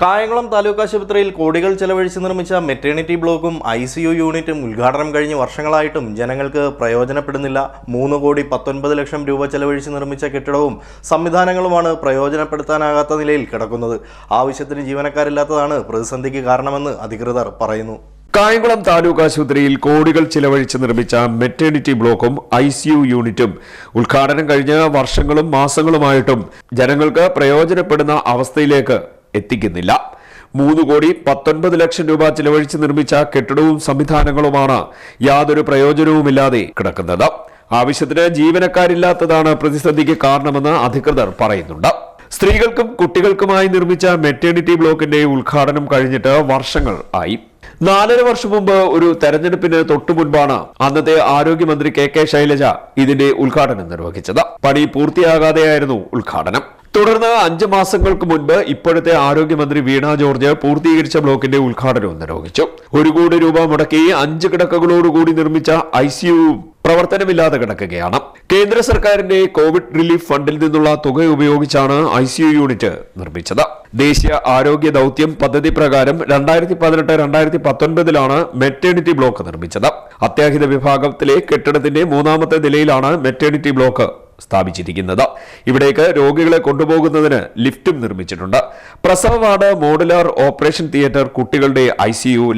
കായംകുളം താലൂക്ക് ആശുപത്രിയിൽ കോടികൾ ചെലവഴിച്ച് നിർമ്മിച്ച മെറ്റേണിറ്റി ബ്ലോക്കും ഐ സി യു യൂണിറ്റും ഉദ്ഘാടനം കഴിഞ്ഞ് വർഷങ്ങളായിട്ടും ജനങ്ങൾക്ക് പ്രയോജനപ്പെടുന്നില്ല. മൂന്ന് കോടി പത്തൊൻപത് ലക്ഷം രൂപ ചെലവഴിച്ച് നിർമ്മിച്ച കെട്ടിടവും സംവിധാനങ്ങളുമാണ് പ്രയോജനപ്പെടുത്താനാകാത്ത നിലയിൽ കിടക്കുന്നത്. ആവശ്യത്തിന് ജീവനക്കാരില്ലാത്തതാണ് പ്രതിസന്ധിക്ക് കാരണമെന്ന് അധികൃതർ പറയുന്നു. കായംകുളം താലൂക്ക് ആശുപത്രിയിൽ കോടികൾ ചിലവഴിച്ച് നിർമ്മിച്ച മെറ്റേണിറ്റി ബ്ലോക്കും ഐ സി യു യൂണിറ്റും ഉദ്ഘാടനം കഴിഞ്ഞ വർഷങ്ങളും മാസങ്ങളുമായിട്ടും ജനങ്ങൾക്ക് പ്രയോജനപ്പെടുന്ന അവസ്ഥയിലേക്ക് എത്തിക്കുന്നില്ല. മൂന്ന് കോടി പത്തൊൻപത് ലക്ഷം രൂപ ചിലവഴിച്ച് നിർമ്മിച്ച കെട്ടിടവും സംവിധാനങ്ങളുമാണ് യാതൊരു പ്രയോജനവുമില്ലാതെ കിടക്കുന്നത്. ആവശ്യത്തിന് ജീവനക്കാരില്ലാത്തതാണ് പ്രതിസന്ധിക്ക് കാരണമെന്ന് അധികൃതർ പറയുന്നുണ്ട്. സ്ത്രീകൾക്കും കുട്ടികൾക്കുമായി നിർമ്മിച്ച മെറ്റേണിറ്റി ബ്ലോക്കിന്റെ ഉദ്ഘാടനം കഴിഞ്ഞിട്ട് വർഷങ്ങൾ ആയി. നാലര വർഷം മുമ്പ് ഒരു തെരഞ്ഞെടുപ്പിന് തൊട്ടു മുൻപാണ് അന്നത്തെ ആരോഗ്യമന്ത്രി കെ കെ ശൈലജ ഇതിന്റെ ഉദ്ഘാടനം നിർവഹിച്ചത്. പണി പൂർത്തിയാകാതെയായിരുന്നു ഉദ്ഘാടനം. തുടർന്ന് അഞ്ച് മാസങ്ങൾക്ക് മുൻപ് ഇപ്പോഴത്തെ ആരോഗ്യമന്ത്രി വീണ ജോർജ് പൂർത്തീകരിച്ച ബ്ലോക്കിന്റെ ഉദ്ഘാടനവും നിർവഹിച്ചു. ഒരു കോടി രൂപ മുടക്കി അഞ്ച് കിടക്കകളോടുകൂടി നിർമ്മിച്ച ഐ സി യു പ്രവർത്തനമില്ലാതെ കിടക്കുകയാണ്. കേന്ദ്ര സർക്കാരിന്റെ കോവിഡ് റിലീഫ് ഫണ്ടിൽ നിന്നുള്ള തുക ഉപയോഗിച്ചാണ് ഐ സി യു യൂണിറ്റ് നിർമ്മിച്ചത്. ദേശീയ ആരോഗ്യ ദൗത്യം പദ്ധതി പ്രകാരം രണ്ടായിരത്തി പതിനെട്ട് രണ്ടായിരത്തി പത്തൊൻപതിലാണ് മെറ്റേണിറ്റി ബ്ലോക്ക് നിർമ്മിച്ചത്. അത്യാഹിത വിഭാഗത്തിലെ കെട്ടിടത്തിന്റെ മൂന്നാമത്തെ നിലയിലാണ് മെറ്റേണിറ്റി ബ്ലോക്ക് സ്ഥാപിച്ചിരിക്കുന്നത്. ഇവിടേക്ക് രോഗികളെ കൊണ്ടുപോകുന്നതിന് ലിഫ്റ്റും നിർമ്മിച്ചിട്ടുണ്ട്. പ്രസവ വാർഡ് മോഡുലാർ ഓപ്പറേഷൻ തിയേറ്റർ കുട്ടികളുടെ ഐ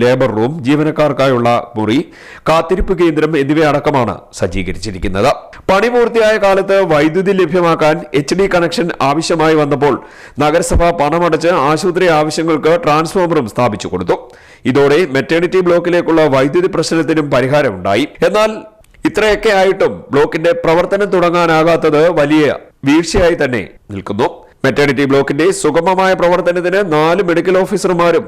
ലേബർ റൂം ജീവനക്കാർക്കായുള്ള മുറി കാത്തിരിപ്പ് കേന്ദ്രം എന്നിവയടക്കമാണ് സജ്ജീകരിച്ചിരിക്കുന്നത്. പണി പൂർത്തിയായ കാലത്ത് വൈദ്യുതി ലഭ്യമാക്കാൻ എച്ച് കണക്ഷൻ ആവശ്യമായി വന്നപ്പോൾ നഗരസഭ പണമടച്ച് ആശുപത്രി ആവശ്യങ്ങൾക്ക് ട്രാൻസ്ഫോമറും സ്ഥാപിച്ചു കൊടുത്തു. ഇതോടെ മെറ്റേണിറ്റി ബ്ലോക്കിലേക്കുള്ള വൈദ്യുതി പ്രശ്നത്തിനും പരിഹാരമുണ്ടായി. എന്നാൽ ഇത്രയൊക്കെ ആയിട്ടും ബ്ലോക്കിന്റെ പ്രവർത്തനം തുടങ്ങാനാകാത്തത് വലിയ വീഴ്ചയായി തന്നെ നിൽക്കുന്നു. മെറ്റേണിറ്റി ബ്ലോക്കിന്റെ സുഗമമായ പ്രവർത്തനത്തിന് നാല് മെഡിക്കൽ ഓഫീസർമാരും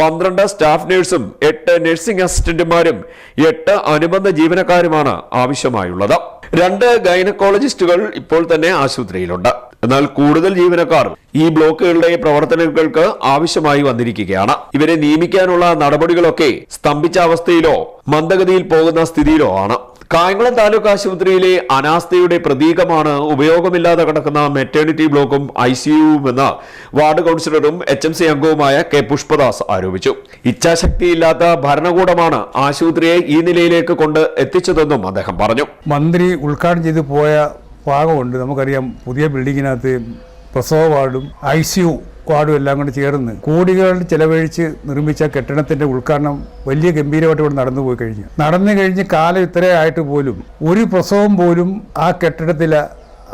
പന്ത്രണ്ട് സ്റ്റാഫ് നഴ്സും എട്ട് നഴ്സിംഗ് അസിസ്റ്റന്റുമാരും എട്ട് അനുബന്ധ ജീവനക്കാരുമാണ് ആവശ്യമായുള്ളത്. രണ്ട് ഗൈനക്കോളജിസ്റ്റുകൾ ഇപ്പോൾ തന്നെ ആശുപത്രിയിലുണ്ട്. എന്നാൽ കൂടുതൽ ജീവനക്കാർ ഈ ബ്ലോക്കുകളുടെ പ്രവർത്തനങ്ങൾക്ക് ആവശ്യമായി വന്നിരിക്കുകയാണ്. ഇവരെ നിയമിക്കാനുള്ള നടപടികളൊക്കെ സ്തംഭിച്ച അവസ്ഥയിലോ മന്ദഗതിയിൽ പോകുന്ന സ്ഥിതിയിലോ ആണ്. കായംകുളം താലൂക്ക് ആശുപത്രിയിലെ അനാസ്ഥയുടെ പ്രതീകമാണ് ഉപയോഗമില്ലാതെ കിടക്കുന്ന മെറ്റേണിറ്റി ബ്ലോക്കും ഐ സിയുവുമെന്ന് വാർഡ് കൗൺസിലറും എച്ച് എം സി അംഗവുമായ കെ പുഷ്പദാസ് ആരോപിച്ചു. ഇച്ഛാശക്തിയില്ലാത്ത ഭരണകൂടമാണ് ആശുപത്രിയെ ഈ നിലയിലേക്ക് കൊണ്ട് എത്തിച്ചതെന്നും അദ്ദേഹം പറഞ്ഞു. മന്ത്രി ഉദ്ഘാടനം ചെയ്തു പോയ ഭാഗമുണ്ട്. നമുക്കറിയാം പുതിയ ബിൽഡിങ്ങിനകത്ത് പ്രസവ വാർഡും ഐ വാർഡും എല്ലാം കൊണ്ട് ചേർന്ന് കോടികൾ ചെലവഴിച്ച് നിർമ്മിച്ച കെട്ടിടത്തിന്റെ ഉദ്ഘാടനം വലിയ ഗംഭീരമായിട്ട് ഇവിടെ നടന്നു പോയി കഴിഞ്ഞു. നടന്നു കഴിഞ്ഞ് കാലം ഇത്രയായിട്ട് പോലും ഒരു പ്രസവം പോലും ആ കെട്ടിടത്തിലെ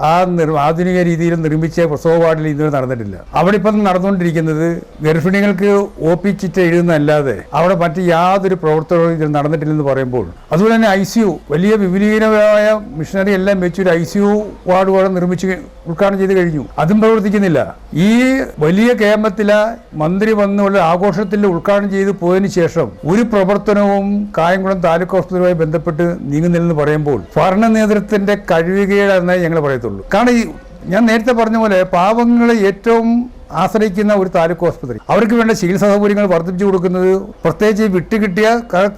ആ നിർ ആധുനിക രീതിയിൽ നിർമ്മിച്ച പ്രസവ വാർഡിൽ ഇതുവരെ നടന്നിട്ടില്ല. അവിടെ ഇപ്പം നടന്നുകൊണ്ടിരിക്കുന്നത് ഗർഭിണികൾക്ക് ഒ പി ചിറ്റ് എഴുതുന്നതല്ലാതെ അവിടെ മറ്റ് യാതൊരു പ്രവർത്തനവും ഇതിൽ നടന്നിട്ടില്ലെന്ന് പറയുമ്പോൾ അതുപോലെ തന്നെ ഐ സി യു വലിയ വിപുലീകരമായ മിഷനറി എല്ലാം വെച്ച് ഒരു ഐ സി യു വാർഡ് കൂടെ നിർമ്മിച്ച് ഉദ്ഘാടനം ചെയ്ത് കഴിഞ്ഞു. അതും പ്രവർത്തിക്കുന്നില്ല. ഈ വലിയ കേരളത്തിലെ മന്ത്രി വന്നുള്ള ആഘോഷത്തിൽ ഉദ്ഘാടനം ചെയ്ത് പോയതിനു ശേഷം ഒരു പ്രവർത്തനവും കായംകുളം താലൂക്ക് ഹോസ്പിറ്റലുമായി ബന്ധപ്പെട്ട് നീങ്ങുന്നില്ലെന്ന് പറയുമ്പോൾ ഭരണ നേതൃത്വത്തിന്റെ കഴിവുകേടെന്നേ ഞങ്ങൾ പറയത്തുള്ളൂ കാരണം ഈ ഞാൻ നേരത്തെ പറഞ്ഞ പോലെ പാവങ്ങളെ ഏറ്റവും ആശ്രയിക്കുന്ന ഒരു താലൂക്ക് ആസ്പത്രി അവർക്ക് വേണ്ട ചികിത്സാ സൗകര്യങ്ങൾ വർദ്ധിപ്പിച്ചു കൊടുക്കുന്നത് പ്രത്യേകിച്ച് വിട്ടുകിട്ടിയ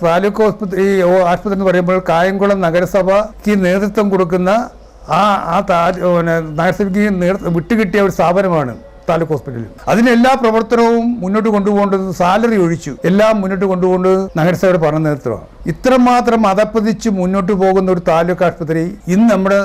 താലൂക്ക് ആസ്പത്രി ആശുപത്രി എന്ന് പറയുമ്പോൾ കായംകുളം നഗരസഭയ്ക്ക് നേതൃത്വം കൊടുക്കുന്ന ആ ആ പിന്നെ നഗരസഭയ്ക്ക് വിട്ടുകിട്ടിയ ഒരു സ്ഥാപനമാണ് താലൂക്ക് ഹോസ്പിറ്റലിൽ അതിന് എല്ലാ പ്രവർത്തനവും മുന്നോട്ട് കൊണ്ടുപോകേണ്ടത് സാലറി ഒഴിച്ചു. എല്ലാം മുന്നോട്ട് കൊണ്ടുപോകേണ്ടത് നഗരസഭയുടെ ഭരണ നേതൃത്വമാണ്. ഇത്രമാത്രം അതപ്പതിച്ച് മുന്നോട്ട് പോകുന്ന ഒരു താലൂക്ക് ആശുപത്രി ഇന്ന് നമ്മുടെ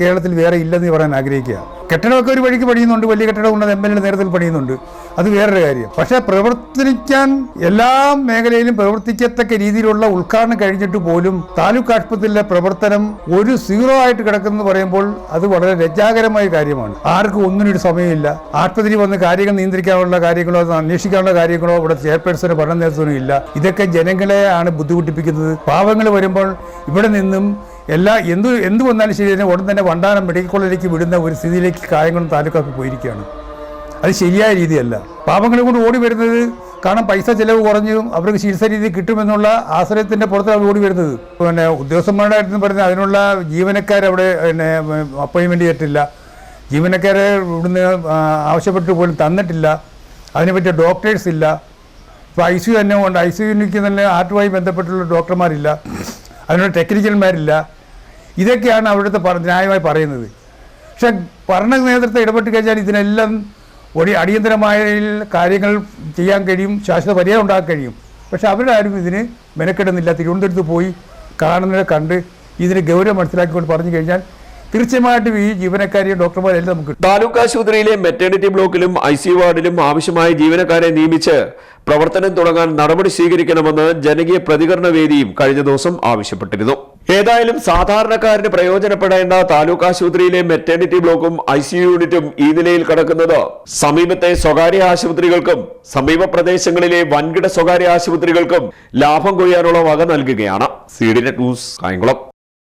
കേരളത്തിൽ വേറെ ഇല്ലെന്ന് പറയാൻ ആഗ്രഹിക്കുക. കെട്ടിടമൊക്കെ ഒരു വഴിക്ക് പണിയുന്നുണ്ട് വലിയ കെട്ടിടം ഉണ്ട് എം എൽ എ നേരത്തിൽ പണിയുന്നുണ്ട്. അത് വേറൊരു കാര്യം. പക്ഷേ പ്രവർത്തിക്കാൻ എല്ലാ മേഖലയിലും പ്രവർത്തിക്കത്തക്ക രീതിയിലുള്ള ഉദ്ഘാടനം കഴിഞ്ഞിട്ട് പോലും താലൂക്ക് ആശുപത്രിയിലെ പ്രവർത്തനം ഒരു സീറോ ആയിട്ട് കിടക്കുന്നു പറയുമ്പോൾ അത് വളരെ ലജ്ജാകരമായ കാര്യമാണ്. ആർക്കും ഒന്നിനും ഒരു സമയമില്ല. ആശുപത്രി വന്ന് കാര്യങ്ങൾ നിയന്ത്രിക്കാനുള്ള കാര്യങ്ങളോ അന്വേഷിക്കാനുള്ള കാര്യങ്ങളോ ഇവിടെ ചെയർപേഴ്സന് ഭരണ നേതൃത്വമോ ഇല്ല. ഇതൊക്കെ ജനങ്ങളെയാണ് ബുദ്ധിമുട്ടിപ്പിക്കുന്നത്. പാവങ്ങൾ വരുമ്പോൾ ഇവിടെ നിന്നും എല്ലാ എന്ത് എന്ത് വന്നാലും ശരി തന്നെ ഉടൻ തന്നെ വണ്ടാനം മെഡിക്കൽ കോളേജിലേക്ക് വിടുന്ന ഒരു സ്ഥിതിയിലേക്ക് കായംകുളം താലൂക്കൊക്കെ പോയിരിക്കുകയാണ്. അത് ശരിയായ രീതിയല്ല. പാപങ്ങളെ കൊണ്ട് ഓടി വരുന്നത് കാരണം പൈസ ചിലവ് കുറഞ്ഞു അവർക്ക് ചികിത്സ രീതി കിട്ടുമെന്നുള്ള ആശ്രയത്തിന്റെ പുറത്താണ് ഓടി വരുന്നത്. പിന്നെ ഉദ്യോഗസ്ഥന്മാരുടെ കാര്യത്തിൽ പറയുന്നത് അതിനുള്ള ജീവനക്കാരവിടെ പിന്നെ അപ്പോയിൻമെന്റ് ചെയ്തിട്ടില്ല. ജീവനക്കാരെ ഇവിടുന്ന് ആവശ്യപ്പെട്ട് പോലും തന്നിട്ടില്ല. അതിനെപ്പറ്റിയ ഡോക്ടേഴ്സ് ഇല്ല. ഇപ്പോൾ ഐ സി യു തന്നെ ഉണ്ട്. ഐ സി യുനിക്ക് തന്നെ ആർട്ടുമായി ബന്ധപ്പെട്ടുള്ള ഡോക്ടർമാരില്ല. അതിനുള്ള ടെക്നിക്കൽമാരില്ല ഇതൊക്കെയാണ് അവിടുത്തെ ന്യായമായി പറയുന്നത്. പക്ഷെ ഭരണ നേതൃത്വം ഇടപെട്ട് കഴിഞ്ഞാൽ ഇതിനെല്ലാം ഒടി അടിയന്തരമായ കാര്യങ്ങൾ ചെയ്യാൻ കഴിയും ശാശ്വത പരിഹാരം ഉണ്ടാക്കാൻ കഴിയും. പക്ഷെ അവരുടെ ആരും ഇതിന് മെനക്കെടുന്നില്ല. തിരുവനന്തപുരത്ത് പോയി കാണുന്നവരെ കണ്ട് ഇതിന് ഗൗരവം മനസ്സിലാക്കിക്കൊണ്ട് പറഞ്ഞു കഴിഞ്ഞാൽ തീർച്ചയായിട്ടും ഈ ജീവനക്കാരെയും ഡോക്ടർമാരെല്ലാം നമുക്ക്. താലൂക്ക് ആശുപത്രിയിലെ മെറ്റേണിറ്റി ബ്ലോക്കിലും ഐ സി വാർഡിലും ആവശ്യമായ ജീവനക്കാരെ നിയമിച്ച് പ്രവർത്തനം തുടങ്ങാൻ നടപടി സ്വീകരിക്കണമെന്ന് ജനകീയ പ്രതികരണ വേദിയും കഴിഞ്ഞ ദിവസം ആവശ്യപ്പെട്ടിരുന്നു. ഏതായാലും സാധാരണക്കാരന് പ്രയോജനപ്പെടേണ്ട താലൂക്ക് ആശുപത്രിയിലെ മെറ്റേണിറ്റി ബ്ലോക്കും ഐ സി യൂണിറ്റും ഈ നിലയിൽ കിടക്കുന്നത്. സമീപത്തെ സ്വകാര്യ ആശുപത്രികൾക്കും സമീപ പ്രദേശങ്ങളിലെ വൻകിട സ്വകാര്യ ആശുപത്രികൾക്കും ലാഭം കൊയ്യാനുള്ള വക നൽകുകയാണ്. C D net news Kayamkulam.